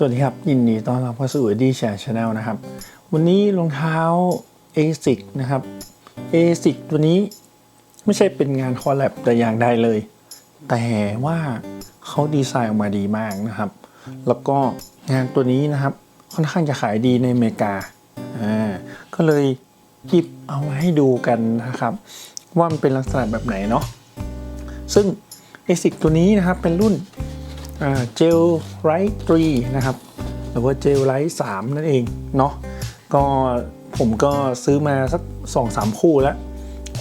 สวัสดีครับ ยินดีต้อนรับเข้าสู่ดีแชร์ชาแนลนะครับ วันนี้รองเท้า ASIC นะครับ ASIC ตัวนี้ไม่ใช่เป็นงานคอลแลบแต่อย่างใดเลย แต่ว่าเขาดีไซน์ออกมาดีมากนะครับ แล้วก็งานตัวนี้นะครับ ค่อนข้างจะขายดีในอเมริกาอ่าก็เลยหยิบเอามาให้ดูกันนะครับ ว่ามันเป็นลักษณะแบบไหนเนาะซึ่ง ASIC ตัวนี้นะครับเป็นรุ่น เจลไรท์ทรีนะครับหรือว่าเจลไรท์สามนั่นเองเนาะก็ผมก็ซื้อมาสักสองสามคู่แล้ว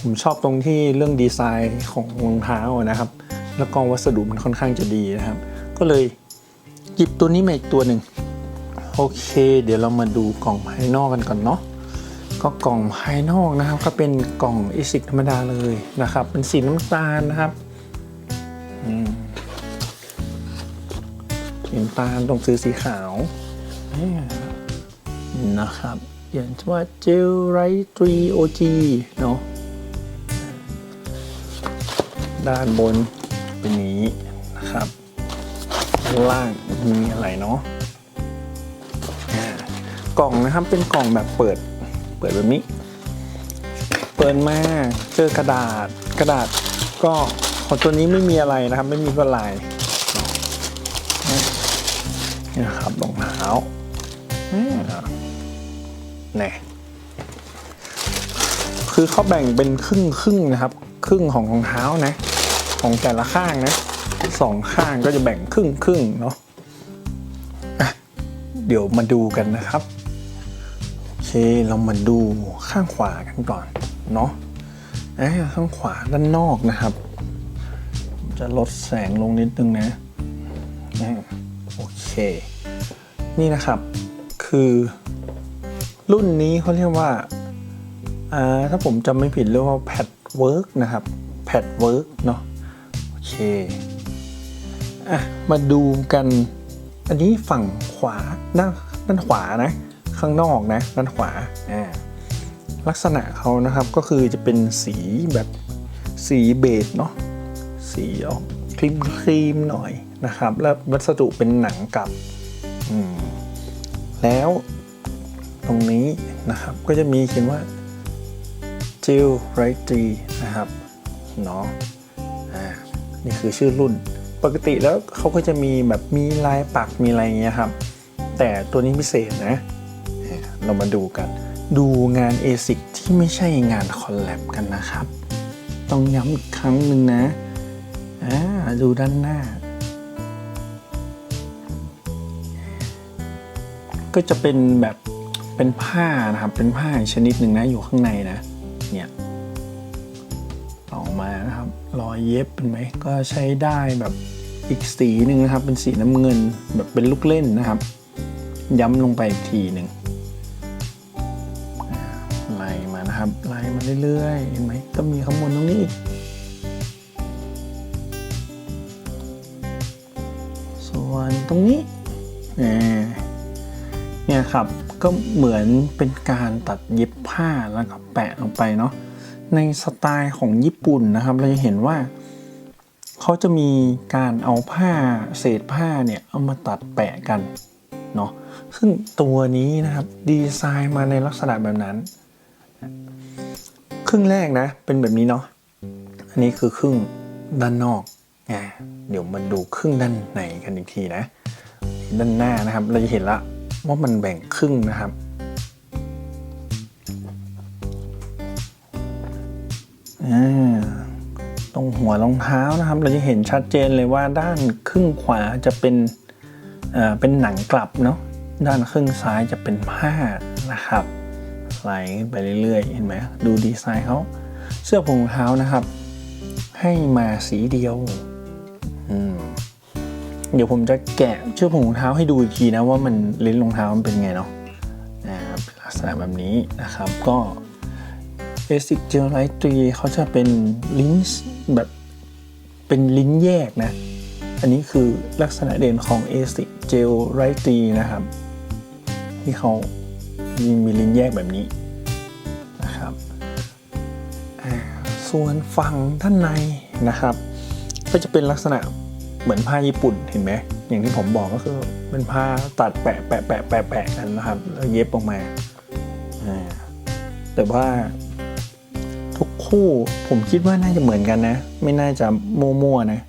ผมชอบตรงที่เรื่องดีไซน์ของรองเท้านะครับ แล้วก็วัสดุมันค่อนข้างจะดีนะครับ ก็เลยหยิบตัวนี้มาอีกตัวหนึ่งโอเค เดี๋ยวเรามาดูกล่องภายนอกกันก่อนเนาะก็กล่องภายนอกนะครับ ก็เป็นกล่องอิสิกธรรมดาเลยนะครับ เป็นสีน้ำตาลนะครับอืม สีน้ำตาลตรงซื้อสีขาวนะครับเขียนว่าเจลไรตรีโอจีเนาะด้านบนเป็นนี้นะครับด้านล่างมีอะไรเนาะกล่องนะครับเป็นกล่องแบบเปิดเปิดแบบนี้ เปิดมาเจอกระดาษกระดาษก็ของตัวนี้ไม่มีอะไรนะครับ ไม่มีลวดลาย นี่นะครับรองเท้าเนี่ยคือเขาแบ่งเป็นครึ่งครึ่งนะครับ ครึ่งของรองเท้านะ ของแต่ละข้างนะสองข้างก็จะแบ่งครึ่งครึ่งเนาะะเดี๋ยวมาดูกันนะครับโอเคเรามาดูข้างขวากันก่อนเนาะะข้างขวาด้านนอกนะครับ จะลดแสงลงนิดนึงนะ นี่นะครับคือรุ่นนี้เขาเรียกว่าอ่าถ้าผมจำไม่ผิดเรียกว่า Pad Work นะครับ Pad Work เนาะโอเคอะมาดูกันอันนี้ฝั่งขวาด้านด้านขวานะ ข้างนอกนะ ด้านขวาอ่าลักษณะเขานะครับก็คือจะเป็นสีแบบสีเบจเนาะสีออกครีมครีมหน่อย นะครับ แล้ววัสดุเป็นหนังกลับ แล้วตรงนี้นะครับก็จะมีเขียนว่า j e l r i t y นะครับเนาะนี่คือชื่อรุ่น ปกติแล้วเขาก็จะมีแบบมีลายปักมีอะไรเงี้ยครับ แต่ตัวนี้พิเศษนะ เรามาดูกัน ดูงาน ASIC ที่ไม่ใช่งานคอลแลบกันนะครับ ต้องย้ำอีกครั้งหนึ่งนะอ่าดูด้านหน้า ก็จะเป็นแบบเป็นผ้านะครับ เป็นผ้าชนิดหนึ่งนะอยู่ข้างในนะ เนี่ยออกมานะครับ รอยเย็บเป็นไหมก็ใช้ได้แบบอีกสีหนึ่งนะครับ เป็นสีน้ำเงินแบบเป็นลูกเล่นนะครับ ย้ำลงไปอีกทีหนึ่งไล่มานะครับไล่มาเรื่อยๆเห็นไหมก็มีข้างบนตรงนี้อีกส่วนตรงนี้อ่า เนี่ยครับ ก็เหมือนเป็นการตัดเย็บผ้าแล้วก็แปะลงไปเนาะในสไตล์ของญี่ปุ่นนะครับ เราจะเห็นว่า เขาจะมีการเอาผ้าเศษผ้าเนี่ยเอามาตัดแปะกันเนาะซึ่งตัวนี้นะครับดีไซน์มาในลักษณะแบบนั้น ครึ่งแรกนะเป็นแบบนี้เนาะอันนี้คือครึ่งด้านนอกอ่าเดี๋ยวมาดูครึ่งด้านในกันอีกทีนะ ด้านหน้านะครับเราจะเห็นละ ว่ามันแบ่งครึ่งนะครับ ตรงหัวรองเท้านะครับ เราจะเห็นชัดเจนเลยว่าด้านครึ่งขวาจะเป็นเป็นหนังกลับเนาะด้านครึ่งซ้ายจะเป็นผ้านะครับ ไหลไปเรื่อยๆ เห็นไหมดูดีไซน์เขาเสื้อผงรองเท้านะครับ ให้มาสีเดียว อืม เดี๋ยวผมจะแกะเชือกผงรองเท้าให้ดูอีกทีนะว่ามันลิ้นรองเท้ามันเป็นไงเนาะลักษณะแบบนี้นะครับก็ Basic Gel Light 3เขาจะเป็นลิ้นแบบเป็นลิ้นแยกนะ อันนี้คือลักษณะเด่นของ ASIC Gel Light 3นะครับ ที่เขามีมีลิ้นแยกแบบนี้นะครับส่วนฝั่งด้านในนะครับ ก็จะเป็นลักษณะ เหมือนผ้าญี่ปุ่นเห็นไหมอย่างที่ผมบอกก็คือเป็นผ้าตัดแปะแปะแปะแปะแปะกันนะครับแล้วเย็บออกมาแต่ว่าทุกคู่ผมคิดว่าน่าจะเหมือนกันนะ ไม่น่าจะมั่วๆนะ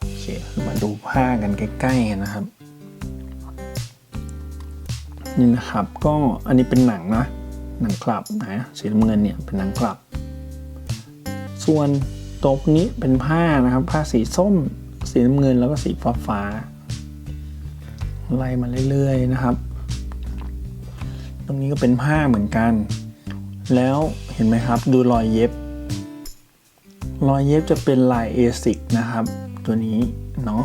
โอเคมาดูผ้ากันใกล้ๆนะครับนี่นะครับ ก็อันนี้เป็นหนังนะหนังกลับนะสีน้ำเงินเนี่ยเป็นหนังกลับ ส่วนต๊ะนี้เป็นผ้านะครับ ผ้าสีส้ม สีน้ำเงินแล้วก็สีฟ้าฟ้าไล่มาเรื่อยๆนะครับ ตรงนี้ก็เป็นผ้าเหมือนกัน แล้วเห็นไหมครับดูรอยเย็บ รอยเย็บจะเป็นลายเอซิกนะครับ ตัวนี้เนาะ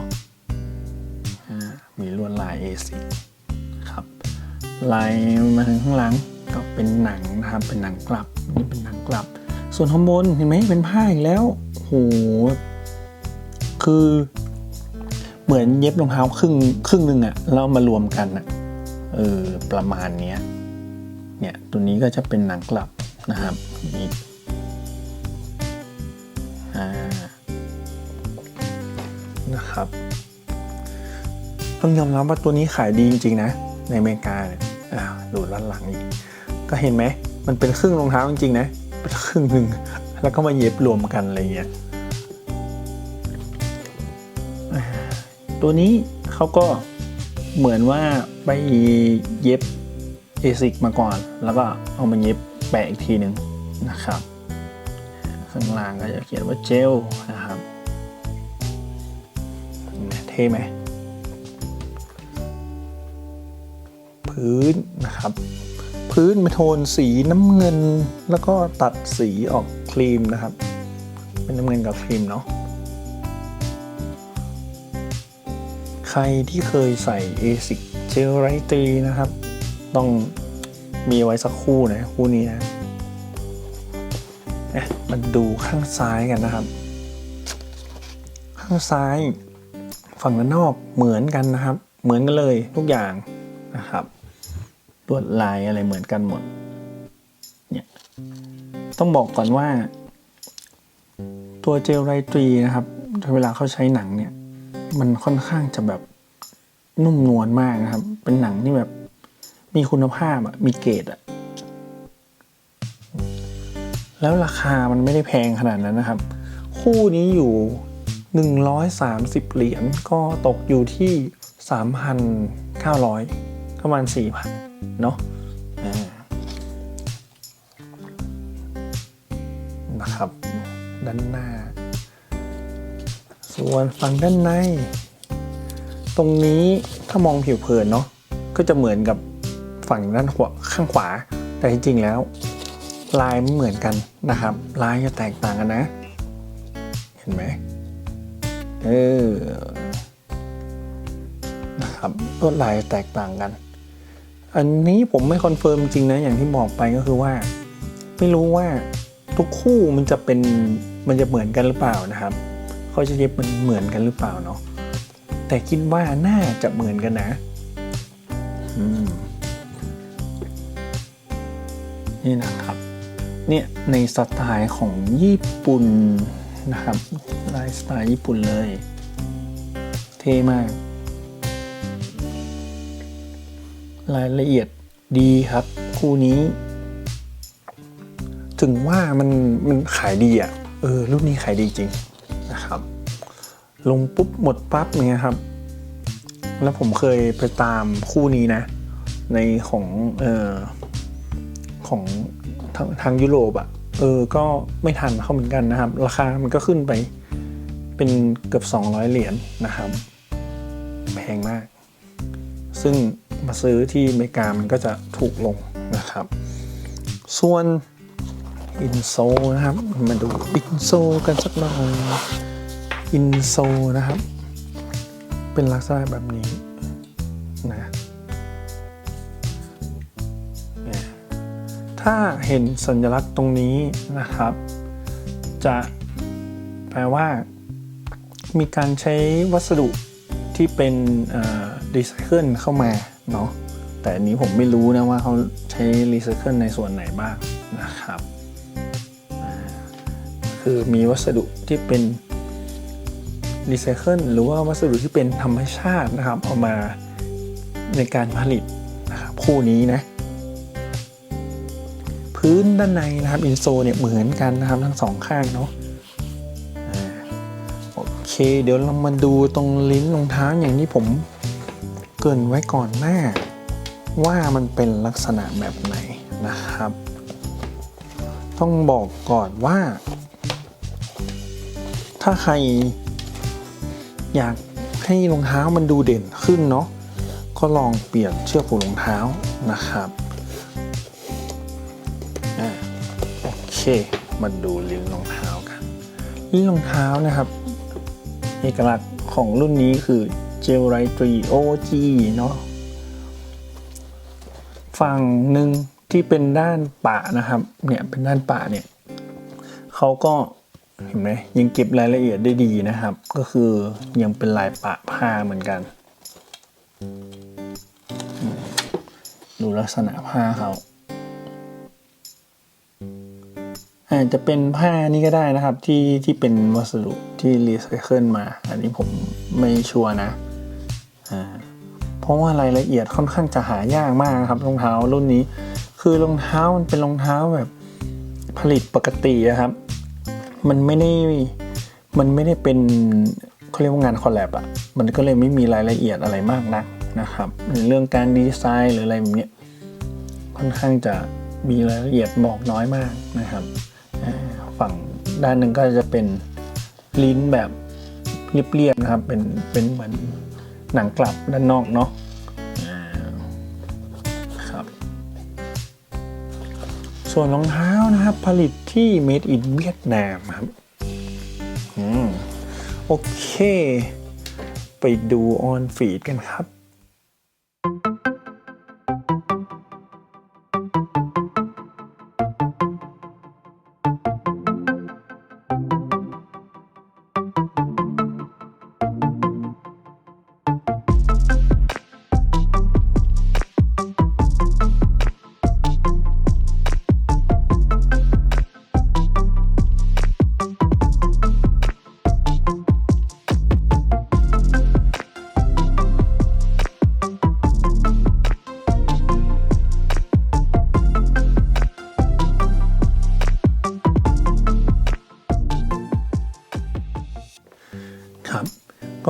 มีลวดลายเอซิกครับลายมาถึงข้างหลังก็เป็นหนังนะครับเป็นหนังกลับนี่เป็นหนังกลับ ส่วนข้างบนเห็นไหมเป็นผ้าอีกแล้วโหคือ เหมือนเย็บรองเท้าครึ่งครึ่งหนึ่งอะแล้วมารวมกันอะเออประมาณเนี้ยเนี่ยตัวนี้ก็จะเป็นหนังกลับนะครับนี่นะครับต้องยอมรับว่าตัวนี้ขายดีจริงๆนะ ในอเมริกาเนี่ยอ่าดูด้านหลังอีกก็เห็นไหมมันเป็นครึ่งรองเท้าจริงๆนะเป็นครึ่งหนึ่งแล้วก็มาเย็บรวมกันอะไรเงี้ย ตัวนี้เขาก็เหมือนว่าไปเย็บเอซิกมาก่อน แล้วก็เอามาเย็บแปะอีกทีหนึ่งนะครับ ข้างล่างก็จะเขียนว่าเจลนะครับเท่ไหมพื้นนะครับ พื้นเป็นโทนสีน้ำเงิน แล้วก็ตัดสีออกครีมนะครับ เป็นน้ำเงินกับครีมเนาะ ใครที่เคยใส่ ASIC เจลไรตีนะครับ ต้องมีไว้สักคู่นะคู่นี้นะเอ๊ะมันดูข้างซ้ายกันนะครับ ข้างซ้ายฝั่งด้านนอกเหมือนกันนะครับ เหมือนกันเลยทุกอย่างนะครับลวดลายอะไรเหมือนกันหมดเนี่ยต้องบอกก่อนว่า ตัวเจลไรตรีนะครับเวลาเขาใช้หนังเนี่ย มันค่อนข้างจะแบบนุ่มนวลมากนะครับ เป็นหนังที่แบบมีคุณภาพอะมีเกรดอะแล้วราคามันไม่ได้แพงขนาดนั้นนะครับ คู่นี้อยู่ 130 เหรียญก็ตกอยู่ที่ 3,900 ประมาณ 4,000 เนาะนะครับ ด้านหน้า ส่วนฝั่งด้านใน ตรงนี้ถ้ามองผิวเผินเนาะก็จะเหมือนกับฝั่งด้านขวาข้างขวา แต่จริงๆแล้ว ลายไม่เหมือนกันนะครับ ลายจะแตกต่างกันนะ เห็นไหมเออนะครับลวดลายแตกต่างกัน อันนี้ผมไม่คอนเฟิร์มจริงนะอย่างที่บอกไปก็คือว่า ไม่รู้ว่าทุกคู่มันจะเป็นมันจะเหมือนกันหรือเปล่านะครับ เขาจะเย็บมันเหมือนกันหรือเปล่าเนาะแต่คิดว่าน่าจะเหมือนกันนะนี่นะครับ เนี่ยในสไตล์ของญี่ปุ่นนะครับลายสไตล์ญี่ปุ่นเลย เท่มาก รายละเอียดดีครับ คู่นี้ ถึงว่ามันมันขายดีอะ เออ รุ่นนี้ขายดีจริง ลงปุ๊บหมดปั๊บเนี่ยครับ แล้วผมเคยไปตามคู่นี้นะ ในของเออของทางทางยุโรปอะเออก็ไม่ทันเขาเหมือนกันนะครับ ราคามันก็ขึ้นไปเป็นเกือบ 200 เหรียญนะครับ แพงมาก ซึ่งมาซื้อที่อเมริกามันก็จะถูกลงนะครับ ส่วนอินโซนะครับ มาดูอินโซกันสักหน่อย อินโซนะครับ เป็นลักษณะแบบนี้นะถ้าเห็นสัญลักษณ์ตรงนี้นะครับ จะแปลว่า มีการใช้วัสดุที่เป็นรีไซเคิลเข้ามาเนาะแต่อันนี้ผมไม่รู้นะว่าเขาใช้รีไซเคิลในส่วนไหนบ้างนะครับ คือมีวัสดุที่เป็น รีไซเคิลหรือว่าวัสดุที่เป็นธรรมชาตินะครับเอามาในการผลิตนะครับคู่นี้นะพื้นด้านในนะครับอินโซเนี่ยเหมือนกันนะครับทั้งสองข้างเนาะโอเค เดี๋ยวเรามาดูตรงลิ้นรองเท้าอย่างที่ผมเกินไว้ก่อนหน้า ว่ามันเป็นลักษณะแบบไหนนะครับ ต้องบอกก่อนว่า ถ้าใคร อยากให้รองเท้ามันดูเด่นขึ้นเนาะก็ลองเปลี่ยนเชือกผูกรองเท้านะครับอโอเคมาดูลิ้นรองเท้ากันลิ้นรองเท้านะครับ เอกลักษณ์ของรุ่นนี้คือเจลไรตรี OG เนาะฝั่งหนึ่งที่เป็นด้านปะนะครับเนี่ยเป็นด้านปะเนี่ยเขาก็ เห็นไหมยังเก็บรายละเอียดได้ดีนะครับ ก็คือยังเป็นลายปะผ้าเหมือนกัน ดูลักษณะผ้าเขาอาจจะเป็นผ้านี่ก็ได้นะครับที่ที่เป็นวัสดุที่รีไซเคิลมา อันนี้ผมไม่ชัวร์นะอ่าเพราะว่ารายละเอียดค่อนข้างจะหายากมากครับรองเท้ารุ่นนี้ คือรองเท้ามันเป็นรองเท้าแบบผลิตปกติอะครับ มันไม่ได้มันไม่ได้เป็นเขาเรียกว่างานคอลแลบอะมันก็เลยไม่มีรายละเอียดอะไรมากนักนะครับในเรื่องการดีไซน์หรืออะไรแบบเนี้ยค่อนข้างจะมีรายละเอียดบอกน้อยมากนะครับฝั่งด้านหนึ่งก็จะเป็นลิ้นแบบเรียบๆนะครับเป็นเป็นเหมือนหนังกลับด้านนอกเนาะ ส่วนรองเท้านะครับ ผลิตที่ made in เวียดนามครับอืมโอเค ไปดูออนฟีดกันครับ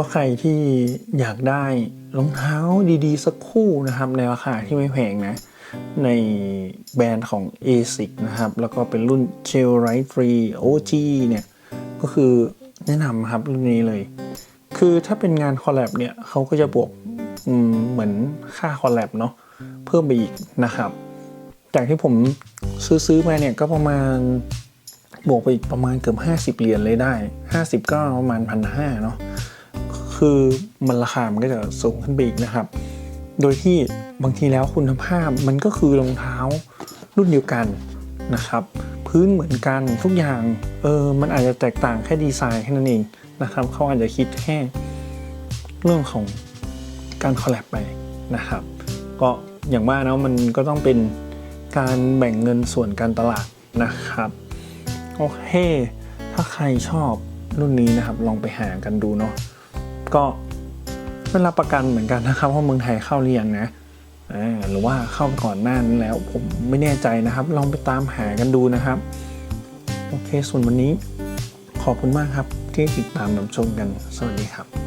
ก็ใครที่อยากได้รองเท้าดีๆ สักคู่นะครับ ในราคาที่ไม่แพงนะ ในแบรนด์ของ ASIC นะครับ แล้วก็เป็นรุ่น Gel Right Free OG เนี่ย ก็คือแนะนำครับรุ่นนี้เลย คือถ้าเป็นงานคอลแลบเนี่ยเขาก็จะบวกเหมือนค่าคอลแลบเนาะเพิ่มไปอีกนะครับ จากที่ผมซื้อซื้อมาเนี่ยก็ประมาณบวกไปอีกประมาณเกือบ 50 เหรียญเลยได้ 50 ก็ประมาณพันห้าเนาะ คือมันราคามันก็จะสูงขึ้นไปอีกนะครับ โดยที่บางทีแล้วคุณภาพมันก็คือรองเท้ารุ่นเดียวกันนะครับ พื้นเหมือนกันทุกอย่างเออมันอาจจะแตกต่างแค่ดีไซน์แค่นั้นเองนะครับเขาอาจจะคิดแค่เรื่องของการคอลแลบไปนะครับ ก็อย่างว่านะมันก็ต้องเป็นการแบ่งเงินส่วนการตลาดนะครับโอเคถ้าใครชอบรุ่นนี้นะครับลองไปหากันดูเนาะ ก็ไม่รับประกันเหมือนกันนะครับว่าเมืองไทยเข้าหรือยังนะหรือว่าเข้าก่อนหน้านั้นแล้วผมไม่แน่ใจนะครับ ลองไปตามหากันดูนะครับ โอเคส่วนวันนี้ขอบคุณมากครับที่ติดตามรับชมกัน สวัสดีครับ